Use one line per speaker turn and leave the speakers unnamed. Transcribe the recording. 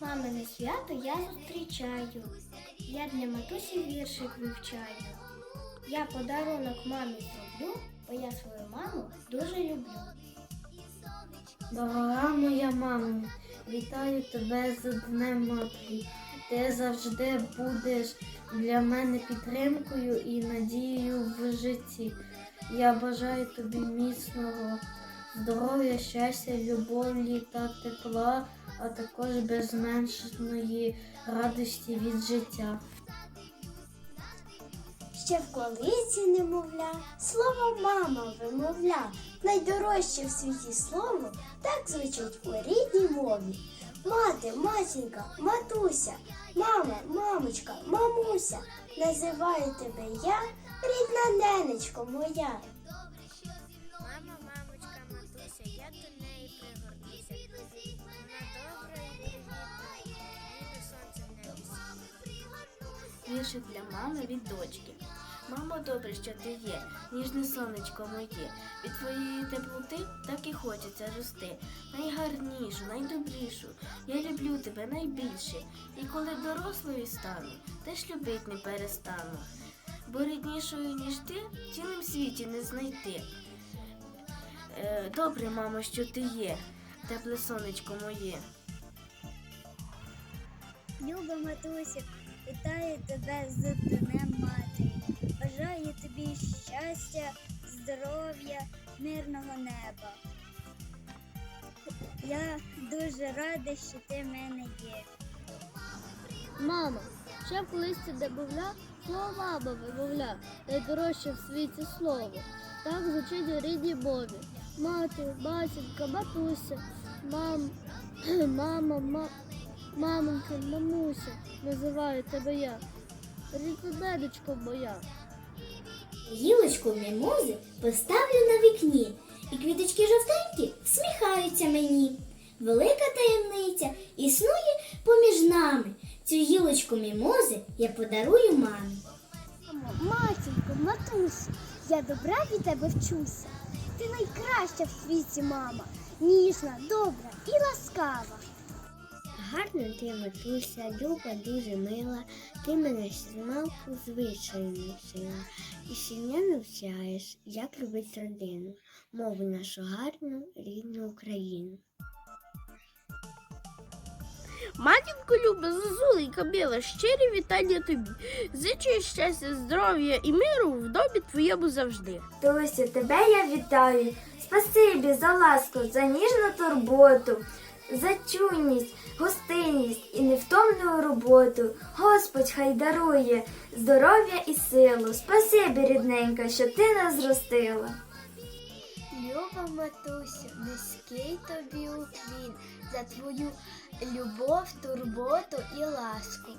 Мамине свято я зустрічаю. Я для матусі віршик вивчаю. Я подарунок мамі зроблю, бо я свою маму дуже люблю.
Дорога моя мамо, вітаю тебе з Днем Матері. Ти завжди будеш для мене підтримкою і надією в житті. Я бажаю тобі міцного здоров'я, щастя, любові та тепла, а також безменшної радості від життя.
Ще в колиці немовля, слово мама вимовля. Найдорожче в світі слово так звучить у рідній мові. Мати, матінка, матуся, мама, мамочка, мамуся. Називаю тебе я, рідна ненечко моя.
Я до неї пригорнуся. Вона добра і привітна, ніби сонце в небі світить.
Віршик для мами від дочки. Мамо, добре, що ти є, ніжне сонечко моє. Від твоєї теплоти так і хочеться рости. Найгарнішу, найдобрішу. Я люблю тебе найбільше. І коли дорослою стану, теж любить не перестану. Бо ріднішою, ніж ти, в цілім світі не знайти. Е, добре, мамо, що ти є, тепле сонечко моє.
Люба матусю, вітаю тебе з Днем Матері. Бажаю тобі щастя, здоров'я, мирного неба. Я дуже рада, що ти в мене є.
Мама, ще в листі добавля, слово мама вимовля, найдорожче в світі слово. Так звучить у рідній мові. Мати, матінка, матуся, мам, мама, ма, мамонька, мамуся, називаю тебе я. Рідненечко моя.
Гілочку мімози поставлю на вікні, і квіточки жовтенькі всміхаються мені. Велика таємниця існує поміж нами. Цю гілочку мімози я подарую мамі.
Матінко, матусю, я добра від тебе вчуся. Ти найкраща в світі, мама, ніжна, добра і ласкава.
Гарна ти, матуся, люба, дуже мила. Ти мене з малку звичаю навчила. І щодня навчаєш, як любить родину, мову нашу гарну, рідну Україну.
Матінко люба, зозуленька біла, щирі вітання тобі. Зичу щастя, здоров'я і миру в домі твоєму завжди.
Тусю, тебе я вітаю. Спасибі за ласку, за ніжну турботу, за чуйність, гостинність і невтомну роботу. Господь хай дарує здоров'я і силу. Спасибі, рідненька, що ти нас зростила.
Люба матусю, низький тобі уклін за твою любов, турботу і ласку.